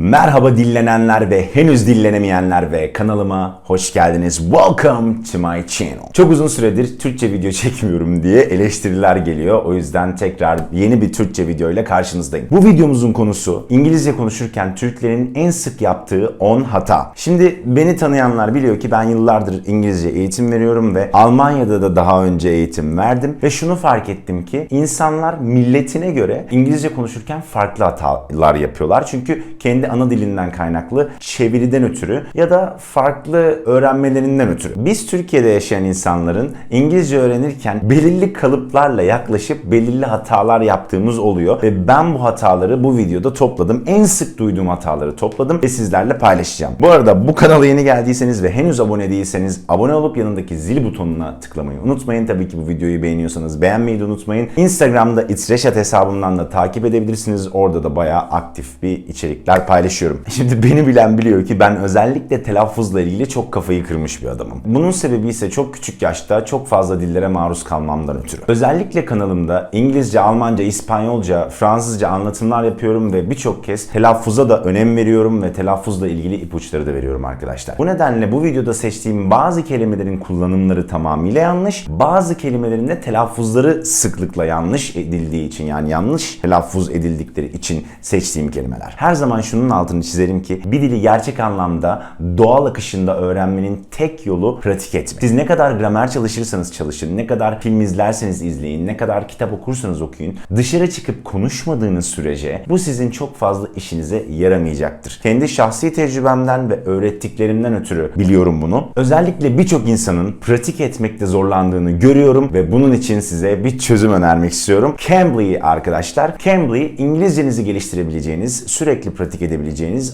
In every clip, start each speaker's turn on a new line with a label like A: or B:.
A: Merhaba dillenenler ve henüz dillenemeyenler ve kanalıma hoş geldiniz. Welcome to my channel. Çok uzun süredir Türkçe video çekmiyorum diye eleştiriler geliyor. O yüzden tekrar yeni bir Türkçe video ile karşınızdayım. Bu videomuzun konusu İngilizce konuşurken Türklerin en sık yaptığı 10 hata. Şimdi beni tanıyanlar biliyor ki ben yıllardır İngilizce eğitim veriyorum ve Almanya'da da daha önce eğitim verdim ve şunu fark ettim ki insanlar milletine göre İngilizce konuşurken farklı hatalar yapıyorlar. Çünkü kendi ana dilinden kaynaklı çeviriden ötürü ya da farklı öğrenmelerinden ötürü. Biz Türkiye'de yaşayan insanların İngilizce öğrenirken belirli kalıplarla yaklaşıp belirli hatalar yaptığımız oluyor ve ben bu hataları bu videoda topladım. En sık duyduğum hataları topladım ve sizlerle paylaşacağım. Bu arada bu kanala yeni geldiyseniz ve henüz abone değilseniz abone olup yanındaki zil butonuna tıklamayı unutmayın. Tabii ki bu videoyu beğeniyorsanız beğenmeyi de unutmayın. Instagram'da itzreşat hesabımdan da takip edebilirsiniz. Orada da bayağı aktif bir içerikler paylaşıyorum. Şimdi beni bilen biliyor ki ben özellikle telaffuzla ilgili çok kafayı kırmış bir adamım. Bunun sebebi ise çok küçük yaşta çok fazla dillere maruz kalmamdan ötürü. Özellikle kanalımda İngilizce, Almanca, İspanyolca, Fransızca anlatımlar yapıyorum ve birçok kez telaffuza da önem veriyorum ve telaffuzla ilgili ipuçları da veriyorum arkadaşlar. Bu nedenle bu videoda seçtiğim bazı kelimelerin kullanımları tamamıyla yanlış, bazı kelimelerin de telaffuzları sıklıkla yanlış edildiği için yani yanlış telaffuz edildikleri için seçtiğim kelimeler. Her zaman şunun altını çizerim ki bir dili gerçek anlamda doğal akışında öğrenmenin tek yolu pratik etmek. Siz ne kadar gramer çalışırsanız çalışın, ne kadar film izlerseniz izleyin, ne kadar kitap okursanız okuyun, dışarı çıkıp konuşmadığınız sürece bu sizin çok fazla işinize yaramayacaktır. Kendi şahsi tecrübemden ve öğrettiklerimden ötürü biliyorum bunu. Özellikle birçok insanın pratik etmekte zorlandığını görüyorum ve bunun için size bir çözüm önermek istiyorum. Cambly arkadaşlar. Cambly İngilizcenizi geliştirebileceğiniz, sürekli pratik edebileceğiniz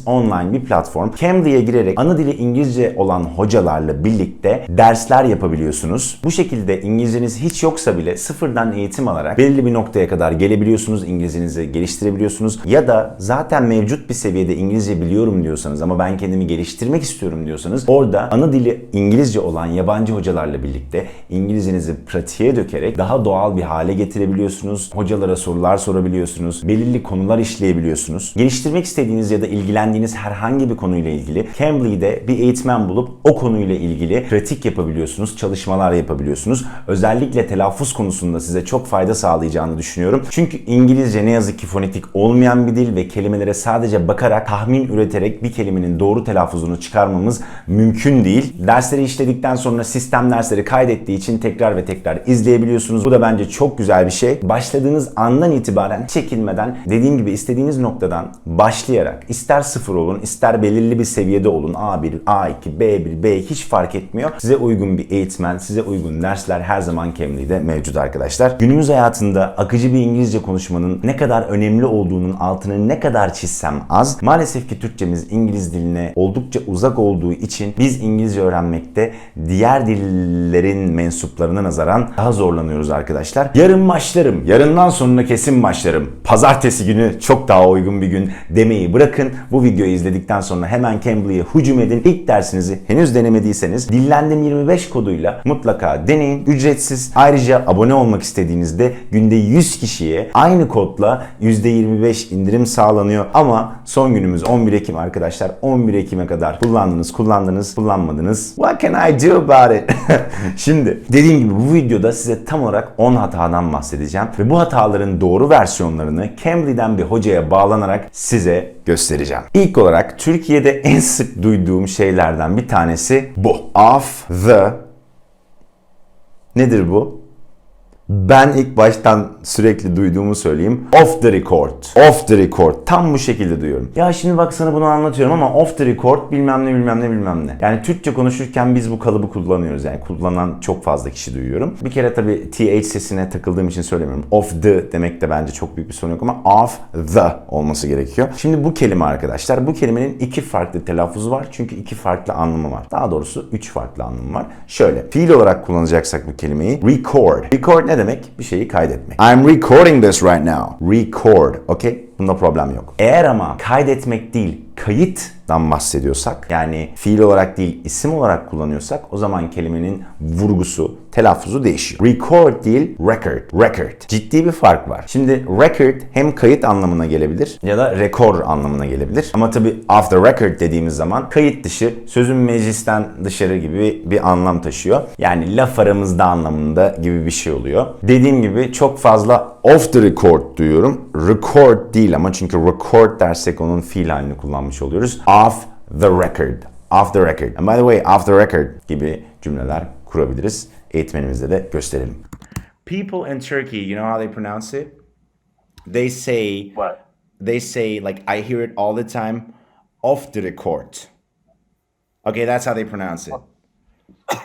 A: online bir platform. Cambly'e girerek ana dili İngilizce olan hocalarla birlikte dersler yapabiliyorsunuz. Bu şekilde İngilizceniz hiç yoksa bile sıfırdan eğitim alarak belirli bir noktaya kadar gelebiliyorsunuz. İngilizcenizi geliştirebiliyorsunuz. Ya da zaten mevcut bir seviyede İngilizce biliyorum diyorsanız ama ben kendimi geliştirmek istiyorum diyorsanız orada ana dili İngilizce olan yabancı hocalarla birlikte İngilizcenizi pratiğe dökerek daha doğal bir hale getirebiliyorsunuz. Hocalara sorular sorabiliyorsunuz. Belirli konular işleyebiliyorsunuz. Geliştirmek istediğiniz ya da ilgilendiğiniz herhangi bir konuyla ilgili Cambly'de bir eğitmen bulup o konuyla ilgili pratik yapabiliyorsunuz, çalışmalar yapabiliyorsunuz. Özellikle telaffuz konusunda size çok fayda sağlayacağını düşünüyorum. Çünkü İngilizce ne yazık ki fonetik olmayan bir dil ve kelimelere sadece bakarak, tahmin üreterek bir kelimenin doğru telaffuzunu çıkarmamız mümkün değil. Dersleri işledikten sonra sistem dersleri kaydettiği için tekrar ve tekrar izleyebiliyorsunuz. Bu da bence çok güzel bir şey. Başladığınız andan itibaren çekinmeden dediğim gibi istediğiniz noktadan başlayarak ister sıfır olun, ister belirli bir seviyede olun. A1, A2, B1, B hiç fark etmiyor. Size uygun bir eğitmen, size uygun dersler her zaman Cambly'de mevcut arkadaşlar. Günümüz hayatında akıcı bir İngilizce konuşmanın ne kadar önemli olduğunun altını ne kadar çizsem az. Maalesef ki Türkçemiz İngiliz diline oldukça uzak olduğu için biz İngilizce öğrenmekte diğer dillerin mensuplarına nazaran daha zorlanıyoruz arkadaşlar. Yarın başlarım, yarından sonra kesin başlarım. Pazartesi günü çok daha uygun bir gün demeyi bırakın. Bu videoyu izledikten sonra hemen Cambly'e hücum edin. İlk dersinizi henüz denemediyseniz Dillendim 25 koduyla mutlaka deneyin. Ücretsiz. Ayrıca abone olmak istediğinizde günde 100 kişiye aynı kodla %25 indirim sağlanıyor. Ama son günümüz 11 Ekim arkadaşlar. 11 Ekim'e kadar kullandınız, kullandınız, kullanmadınız. What can I do about it? Şimdi dediğim gibi bu videoda size tam olarak 10 hatadan bahsedeceğim. Ve bu hataların doğru versiyonlarını Cambly'den bir hocaya bağlanarak size göstereceğim. İlk olarak Türkiye'de en sık duyduğum şeylerden bir tanesi bu. Off the Nedir bu? Ben ilk baştan sürekli duyduğumu söyleyeyim. Off the record. Off the record. Tam bu şekilde duyuyorum. Ya şimdi bak sana bunu anlatıyorum ama off the record bilmem ne bilmem ne bilmem ne. Yani Türkçe konuşurken biz bu kalıbı kullanıyoruz. Yani kullanan çok fazla kişi duyuyorum. Bir kere tabii th sesine takıldığım için söylemiyorum. Off the demek de bence çok büyük bir sorun yok ama off the olması gerekiyor. Şimdi bu kelime arkadaşlar. Bu kelimenin iki farklı telaffuzu var. Çünkü iki farklı anlamı var. Daha doğrusu üç farklı anlamı var. Şöyle. Fiil olarak kullanacaksak bu kelimeyi record. Record ne demek? Bir şeyi kaydetmek. I'm recording this right now. Record. Okay? Bunda problem yok. Eğer ama kaydetmek değil, kayıttan bahsediyorsak yani fiil olarak değil isim olarak kullanıyorsak o zaman kelimenin vurgusu telaffuzu değişiyor. Record değil, record. Record. Ciddi bir fark var. Şimdi record hem kayıt anlamına gelebilir ya da rekor anlamına gelebilir. Ama tabii off the record dediğimiz zaman kayıt dışı, sözün meclisten dışarı gibi bir anlam taşıyor. Yani laf aramızda anlamında gibi bir şey oluyor. Dediğim gibi çok fazla off the record duyuyorum. Record değil ama çünkü record dersek onun fiil halini kullanmış oluyoruz. Off the record. Off the record. And by the way, off the record gibi cümleler kurabiliriz. Eğitmenimize de gösterelim. People in Turkey, you know how they pronounce it? They say
B: What?
A: they say like I hear it all the time off the record. Okay, that's how they pronounce it.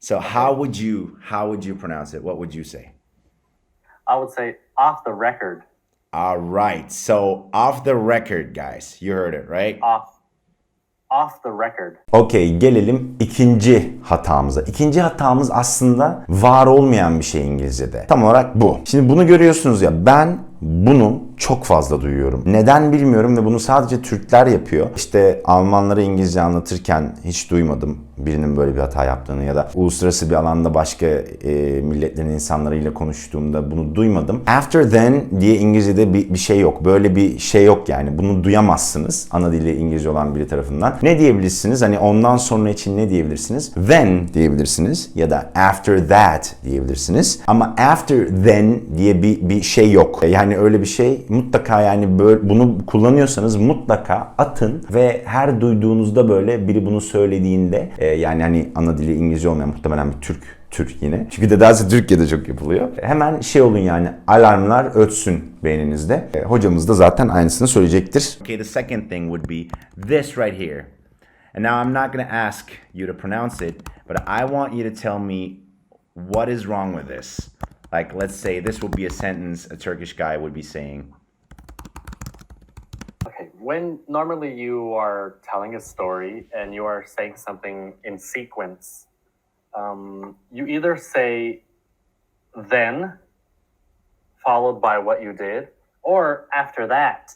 A: So how would you how would you pronounce it? What would you say?
B: I would say off the record.
A: All right. So off the record, guys. You heard it, right?
B: Off. Off the record.
A: Okey gelelim ikinci hatamıza. İkinci hatamız aslında var olmayan bir şey İngilizce'de. Tam olarak bu. Şimdi bunu görüyorsunuz ya ben bunu çok fazla duyuyorum. Neden bilmiyorum ve bunu sadece Türkler yapıyor. İşte Almanlara İngilizce anlatırken hiç duymadım birinin böyle bir hata yaptığını ya da uluslararası bir alanda başka e, milletlerin insanlarıyla konuştuğumda bunu duymadım. After then diye İngilizce'de bir, bir şey yok. Böyle bir şey yok yani. Bunu duyamazsınız ana dili İngilizce olan biri tarafından. Ne diyebilirsiniz? Hani ondan sonra için ne diyebilirsiniz? Then diyebilirsiniz ya da after that diyebilirsiniz. Ama after then diye bir, bir şey yok. Yani öyle bir şey mutlaka yani böyle bunu kullanıyorsanız mutlaka atın ve her duyduğunuzda böyle biri bunu söylediğinde e, yani hani ana dili İngilizce olmayan muhtemelen bir Türk Türk yine. Çünkü dedası Türkiye'de çok yapılıyor. Hemen şey olun yani alarmlar ötsün beyninizde. E, hocamız da zaten aynısını söyleyecektir. Okay, the second thing would be this right here. And now I'm not going to ask you to pronounce it, but I want you to tell me what is wrong with this. Like, let's say this would be a sentence a Turkish guy would be saying.
B: When normally you are telling a story and you are saying something in sequence, um, you either say then followed by what you did, or after that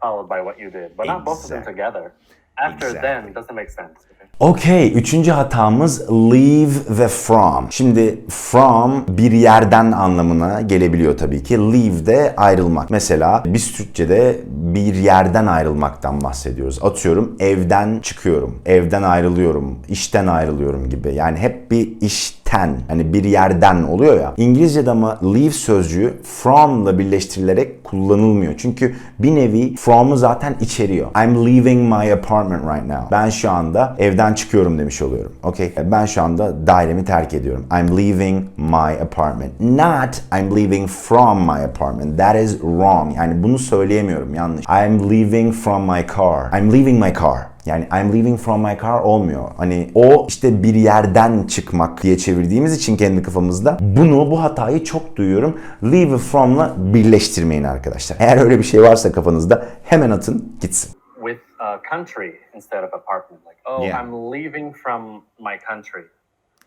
B: followed by what you did, but not both of them together. After
A: Exactly.
B: then doesn't make sense.
A: Okey, üçüncü hatamız leave ve from. Şimdi from bir yerden anlamına gelebiliyor tabii ki. Leave de ayrılmak. Mesela biz Türkçe'de bir yerden ayrılmaktan bahsediyoruz. Atıyorum evden çıkıyorum, evden ayrılıyorum, işten ayrılıyorum gibi. Yani hep bir işten, hani bir yerden oluyor ya. İngilizce'de ama leave sözcüğü from'la birleştirilerek kullanılmıyor. Çünkü bir nevi from'u zaten içeriyor. I'm leaving my apartment right now. Ben şu anda evden çıkıyorum demiş oluyorum. Okay? Ben şu anda dairemi terk ediyorum. I'm leaving my apartment. Not I'm leaving from my apartment. That is wrong. Yani bunu söyleyemiyorum yanlış. I'm leaving from my car. I'm leaving my car. Yani I'm leaving from my car olmuyor. Hani o işte bir yerden çıkmak diye çevirdiğimiz için kendi kafamızda bunu bu hatayı çok duyuyorum. Leave ve from'la birleştirmeyin arkadaşlar. Eğer öyle bir şey varsa kafanızda hemen atın gitsin.
B: With uh, country instead of apartment, like oh,
A: Yeah.
B: I'm leaving from my country.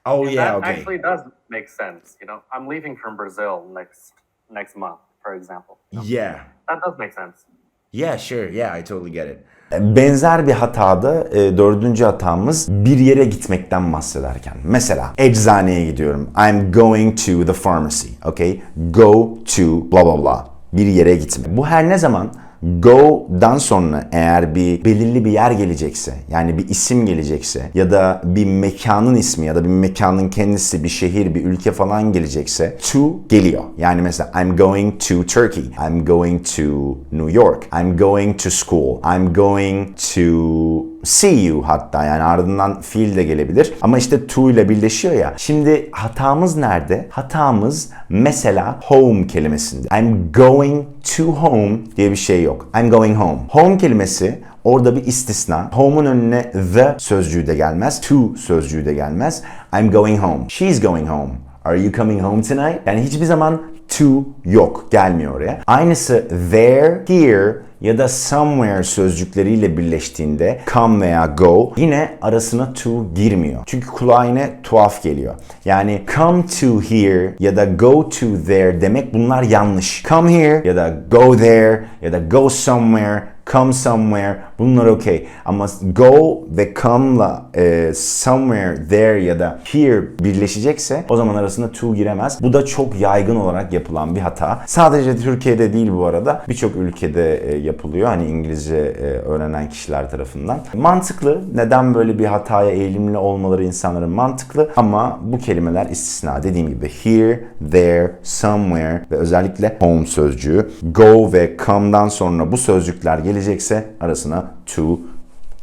A: Oh
B: that actually does make sense. You know, I'm leaving from Brazil next next month, for example.
A: Yeah.
B: That does make sense.
A: Yeah, sure. Yeah, I totally get it. Benzer bir hatada e, dördüncü hatamız bir yere gitmekten bahsederken. Mesela eczaneye gidiyorum. I'm going to the pharmacy. Okay? Go to blah blah blah. Bir yere gitme. Bu her ne zaman go'dan sonra eğer bir belirli bir yer gelecekse yani bir isim gelecekse ya da bir mekanın ismi ya da bir mekanın kendisi bir şehir bir ülke falan gelecekse to geliyor. Yani mesela I'm going to Turkey. I'm going to New York. I'm going to school. I'm going to see you hatta yani ardından fiil de gelebilir. Ama işte to ile birleşiyor ya. Şimdi hatamız nerede? Hatamız mesela home kelimesinde. I'm going to home diye bir şey yok. I'm going home. Home kelimesi Orada bir istisna. Home'un önüne the sözcüğü de gelmez. To sözcüğü de gelmez. I'm going home. She's going home. Are you coming home tonight? Yani hiçbir zaman to yok. Gelmiyor oraya. Aynısı there, here ya da somewhere sözcükleriyle birleştiğinde come veya go yine arasına to girmiyor. Çünkü kulağa yine tuhaf geliyor. Yani come to here ya da go to there demek bunlar yanlış. Come here ya da go there ya da go somewhere come somewhere Bunlar okey. Ama go ve come'la e, somewhere, there ya da here birleşecekse o zaman arasında to giremez. Bu da çok yaygın olarak yapılan bir hata. Sadece Türkiye'de değil bu arada. Birçok ülkede e, yapılıyor. Hani İngilizce e, öğrenen kişiler tarafından. Mantıklı. Neden böyle bir hataya eğilimli olmaları insanların mantıklı. Ama bu kelimeler istisna. Dediğim gibi here, there, somewhere ve özellikle home sözcüğü. Go ve come'dan sonra bu sözcükler gelecekse arasına to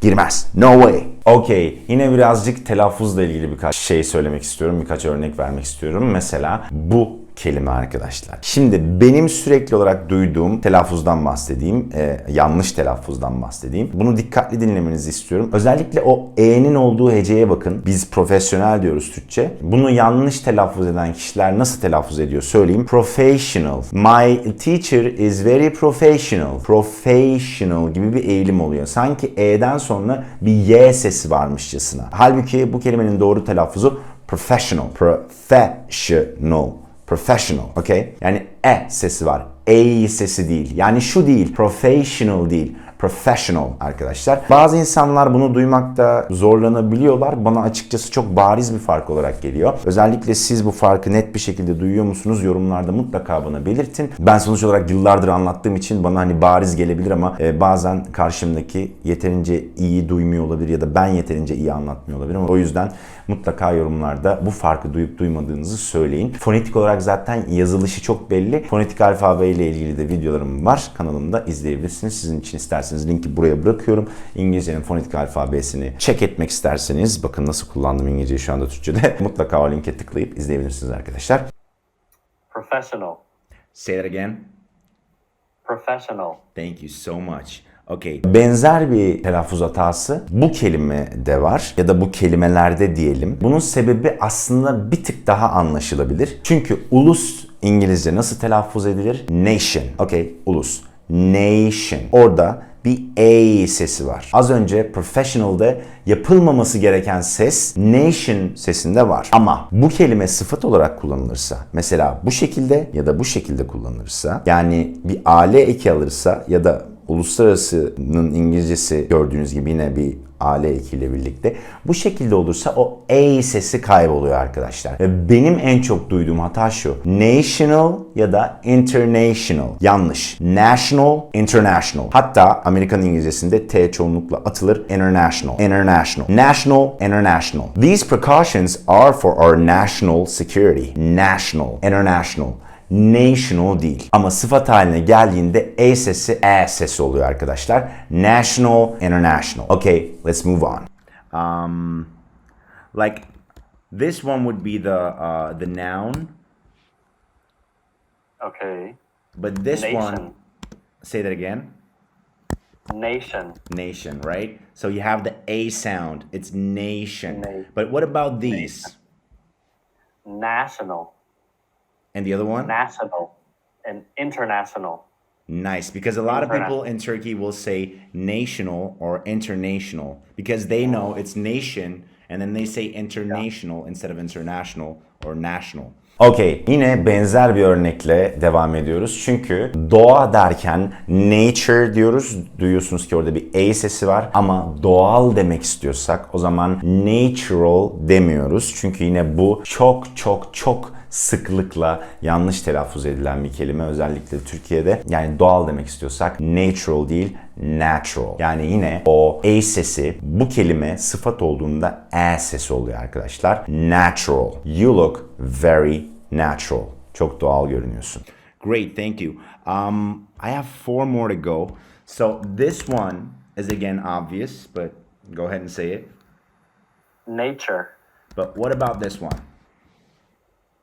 A: girmez. No way. Okey. Yine birazcık telaffuzla ilgili birkaç şey söylemek istiyorum. Birkaç örnek vermek istiyorum. Mesela bu kelime arkadaşlar. Şimdi benim sürekli olarak duyduğum telaffuzdan bahsedeyim. e, yanlış telaffuzdan bahsedeyim. Bunu dikkatli dinlemenizi istiyorum. Özellikle o e'nin olduğu heceye bakın. Biz profesyonel diyoruz Türkçe. Bunu yanlış telaffuz eden kişiler nasıl telaffuz ediyor söyleyeyim. Professional. My teacher is very professional. Professional gibi bir eğilim oluyor. Sanki e'den sonra bir y sesi varmışçasına. Halbuki bu kelimenin doğru telaffuzu professional. Professional. Professional, okay? Yani e sesi var. E sesi değil. Yani şu değil. Professional değil. Professional arkadaşlar. Bazı insanlar bunu duymakta zorlanabiliyorlar. Bana açıkçası çok bariz bir fark olarak geliyor. Özellikle siz bu farkı net bir şekilde duyuyor musunuz? Yorumlarda mutlaka bana belirtin. Ben sonuç olarak yıllardır anlattığım için bana hani bariz gelebilir ama e, bazen karşımdaki yeterince iyi duymuyor olabilir ya da ben yeterince iyi anlatmıyor olabilirim. O yüzden mutlaka yorumlarda bu farkı duyup duymadığınızı söyleyin. Fonetik olarak zaten yazılışı çok belli. Fonetik alfabe ile ilgili de videolarım var. Kanalımda izleyebilirsiniz. Sizin için isterseniz linki buraya bırakıyorum. İngilizcenin fonetik alfabesini check etmek isterseniz bakın nasıl kullandım İngilizceyi şu anda Türkçe'de. mutlaka o linke tıklayıp izleyebilirsiniz arkadaşlar.
B: Professional.
A: Say that again.
B: Professional.
A: Thank you so much. Okay. Benzer bir telaffuz hatası bu kelimede var ya da bu kelimelerde diyelim. Bunun sebebi aslında bir tık daha anlaşılabilir. Çünkü ulus İngilizce nasıl telaffuz edilir? Nation. Okay, ulus. Nation. Orada bir A sesi var. Az önce professional'da yapılmaması gereken ses nation sesinde var. Ama bu kelime sıfat olarak kullanılırsa mesela bu şekilde ya da bu şekilde kullanılırsa yani bir ale eki alırsa ya da uluslararasının İngilizcesi gördüğünüz gibi yine bir ale ekiyle birlikte bu şekilde olursa o A sesi kayboluyor arkadaşlar. Benim en çok duyduğum hata şu. National ya da international. Yanlış. National, international. Hatta Amerikan İngilizcesinde T çoğunlukla atılır. International. International. National, international. These precautions are for our national security. National, international national değil. Ama sıfat haline geldiğinde A sesi E sesi oluyor arkadaşlar. National, international. Okay, let's move on. Um, like this one would be the uh, the noun,
B: Okay.
A: but this one,
B: Nation.
A: say that again.
B: Nation.
A: Nation, right? So you have the A sound. It's nation.
B: Na-
A: But what about these?
B: National.
A: And the other one?
B: National. And international.
A: Nice, because a lot of people in Turkey will say national or international because they know it's nation and then they say international instead of international or national. Okey, yine benzer bir örnekle devam ediyoruz. Çünkü doğa derken nature diyoruz. Duyuyorsunuz ki orada bir A sesi var. Ama doğal demek istiyorsak o zaman natural demiyoruz. Çünkü yine bu çok çok çok sıklıkla yanlış telaffuz edilen bir kelime özellikle Türkiye'de. Yani doğal demek istiyorsak natural değil natural. Yani yine o A sesi bu kelime sıfat olduğunda E sesi oluyor arkadaşlar. Natural. You look very natural. Çok doğal görünüyorsun. Great, thank you. Um, I have four more to go. So this one is again obvious, but go ahead and say it.
B: Nature.
A: But what about this one?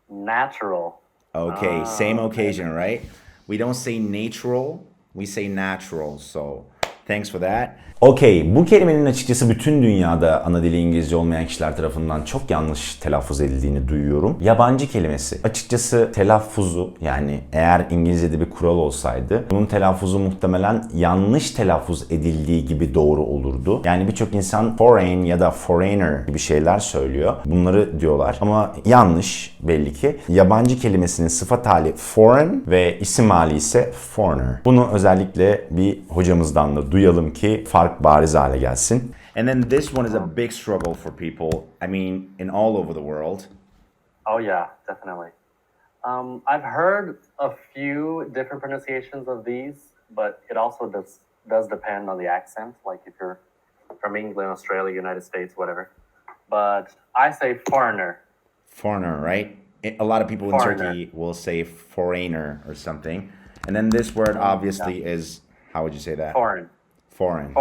B: Natural.
A: Okay,
B: Ah,
A: same occasion, right? We don't say natural, we say natural. So thanks for that. Okay, bu kelimenin açıkçası bütün dünyada ana dili İngilizce olmayan kişiler tarafından çok yanlış telaffuz edildiğini duyuyorum. Yabancı kelimesi. Açıkçası telaffuzu yani eğer İngilizce'de bir kural olsaydı bunun telaffuzu muhtemelen yanlış telaffuz edildiği gibi doğru olurdu. Yani birçok insan foreign ya da foreigner gibi şeyler söylüyor. Bunları diyorlar ama yanlış belli ki. Yabancı kelimesinin sıfat hali foreign ve isim hali ise foreigner. Bunu özellikle bir hocamızdan da duyalım ki fark bariz hale gelsin. And then this one is a big struggle for people. I mean, in all over the world.
B: Oh yeah, definitely. Um, I've heard a few different pronunciations of these, but it also does does depend on the accent. Like if you're from England, Australia, United States, whatever. But I say foreigner.
A: Foreigner, right? A lot of people in Turkey will say foreigner or something. And then this word obviously is, how would you say that?
B: Foreign.
A: Foreign.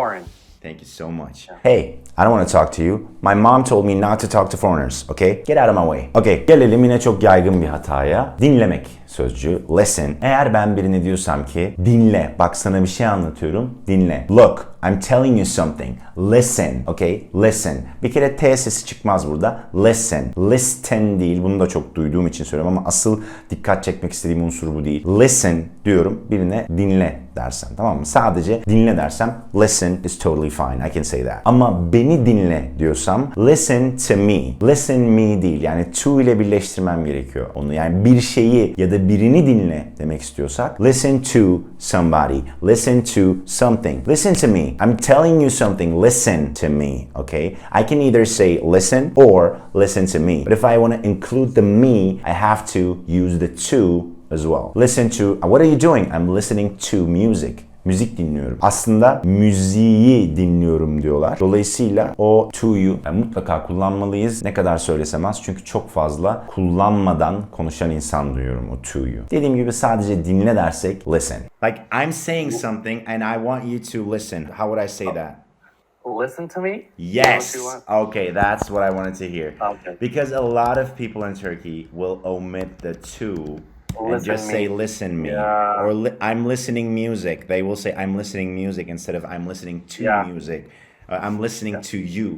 A: Thank you so much. Hey, I don't want to talk to you. My mom told me not to talk to foreigners, okay? Get out of my way. Okay, gelelim yine çok yaygın bir hataya. Dinlemek sözcüğü. Listen. Eğer ben birine diyorsam ki dinle, bak sana bir şey anlatıyorum, dinle. Look, I'm telling you something. Listen, okay? Listen. Bir kere T sesi çıkmaz burada. Listen. Listen değil. Bunu da çok duyduğum için söylüyorum ama asıl dikkat çekmek istediğim unsur bu değil. Listen diyorum birine dinle dersen tamam mı? Sadece dinle dersem listen is totally fine. I can say that. Ama beni dinle diyorsam listen to me. Listen me değil. Yani to ile birleştirmem gerekiyor onu. Yani bir şeyi ya da birini dinle demek istiyorsak listen to somebody. Listen to something. Listen to me. I'm telling you something. Listen to me. Okay? I can either say listen or listen to me. But if I want to include the me, I have to use the to as well. Listen to what are you doing? I'm listening to music. Müzik dinliyorum. Aslında müziği dinliyorum diyorlar. Dolayısıyla o to'yu yani mutlaka kullanmalıyız. Ne kadar söylesem az çünkü çok fazla kullanmadan konuşan insan duyuyorum o to'yu. Dediğim gibi sadece dinle dersek listen. Like I'm saying something and I want you to listen. How would I say that?
B: Listen to me?
A: Yes. Okay, that's what I wanted to hear.
B: Okay.
A: Because a lot of people in Turkey will omit the to and
B: Listen
A: just
B: me.
A: say listen me
B: Yeah.
A: or li- I'm listening music. They will say I'm listening music instead of I'm listening to
B: Yeah.
A: music. Uh, I'm listening to you.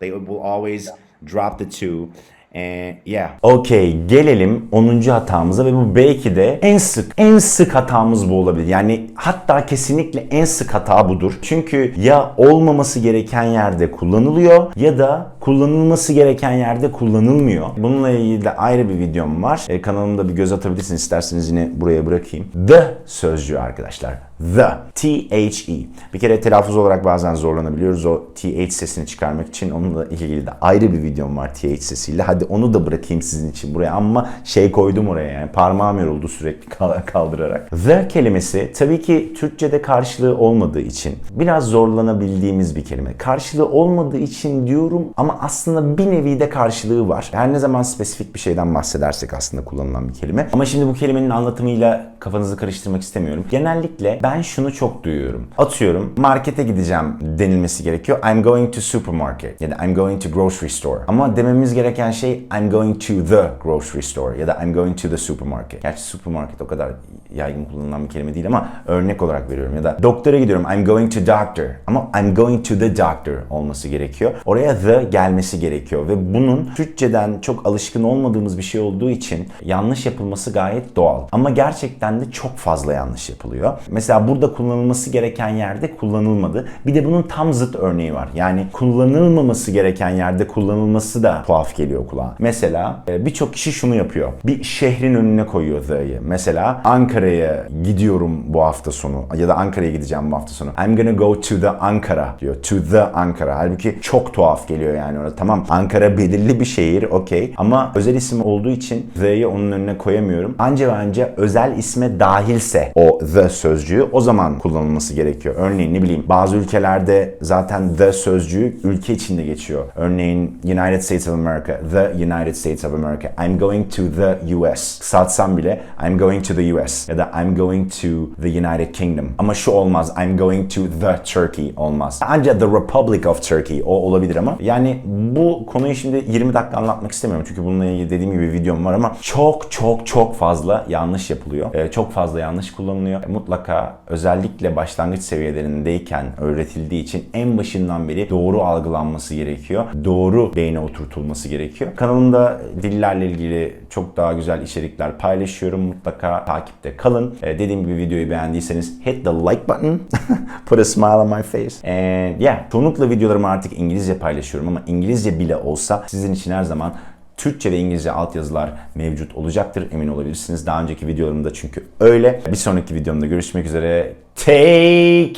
A: They will always drop the to. And yeah. Okay, gelelim 10. hatamıza ve bu belki de en sık en sık hatamız bu olabilir. Yani hatta kesinlikle en sık hata budur. Çünkü ya olmaması gereken yerde kullanılıyor ya da kullanılması gereken yerde kullanılmıyor. Bununla ilgili de ayrı bir videom var. E, kanalımda bir göz atabilirsiniz isterseniz yine buraya bırakayım. The sözcüğü arkadaşlar. The. T-H-E. Bir kere telaffuz olarak bazen zorlanabiliyoruz. O TH sesini çıkarmak için onunla ilgili de ayrı bir videom var TH sesiyle. Hadi onu da bırakayım sizin için buraya ama şey koydum oraya yani parmağım yoruldu sürekli kal- kaldırarak. The kelimesi tabii ki Türkçe'de karşılığı olmadığı için biraz zorlanabildiğimiz bir kelime. Karşılığı olmadığı için diyorum ama aslında bir nevi de karşılığı var. Her ne zaman spesifik bir şeyden bahsedersek aslında kullanılan bir kelime. Ama şimdi bu kelimenin anlatımıyla kafanızı karıştırmak istemiyorum. Genellikle ben şunu çok duyuyorum. Atıyorum markete gideceğim denilmesi gerekiyor. I'm going to supermarket ya da I'm going to grocery store. Ama dememiz gereken şey I'm going to the grocery store ya da I'm going to the supermarket. Gerçi supermarket o kadar yaygın kullanılan bir kelime değil ama örnek olarak veriyorum. Ya da doktora gidiyorum I'm going to doctor ama I'm going to the doctor olması gerekiyor. Oraya the gelmesi gerekiyor ve bunun Türkçeden çok alışkın olmadığımız bir şey olduğu için yanlış yapılması gayet doğal. Ama gerçekten de çok fazla yanlış yapılıyor. Mesela burada kullanılması gereken yerde kullanılmadı. Bir de bunun tam zıt örneği var. Yani kullanılmaması gereken yerde kullanılması da tuhaf geliyor kulağa. Mesela e, birçok kişi şunu yapıyor. Bir şehrin önüne koyuyor the'yi. Mesela Ankara'ya gidiyorum bu hafta sonu ya da Ankara'ya gideceğim bu hafta sonu. I'm gonna go to the Ankara diyor. To the Ankara. Halbuki çok tuhaf geliyor yani orada. Tamam Ankara belirli bir şehir okey ama özel isim olduğu için the'yi onun önüne koyamıyorum. Anca ve anca özel isme dahilse o the sözcüğü o zaman kullanılması gerekiyor. Örneğin ne bileyim bazı ülkelerde zaten the sözcüğü ülke içinde geçiyor. Örneğin United States of America, the United States of America. I'm going to the US. Kısaltsam bile I'm going to the US ya da I'm going to the United Kingdom. Ama şu olmaz. I'm going to the Turkey olmaz. Ancak the Republic of Turkey o olabilir ama yani bu konuyu şimdi 20 dakika anlatmak istemiyorum. Çünkü bununla ilgili dediğim gibi videom var ama çok çok çok fazla yanlış yapılıyor. Ee, çok fazla yanlış kullanılıyor. Mutlaka özellikle başlangıç seviyelerindeyken öğretildiği için en başından beri doğru algılanması gerekiyor. Doğru beyne oturtulması gerekiyor. Kanalımda dillerle ilgili çok daha güzel içerikler paylaşıyorum. Mutlaka takipte kalın. Ee, dediğim gibi videoyu beğendiyseniz hit the like button. Put a smile on my face. And yeah, çoğunlukla videolarımı artık İngilizce paylaşıyorum ama İngilizce bile olsa sizin için her zaman Türkçe ve İngilizce altyazılar mevcut olacaktır. Emin olabilirsiniz. Daha önceki videolarımda çünkü öyle. Bir sonraki videomda görüşmek üzere. Take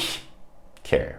A: care.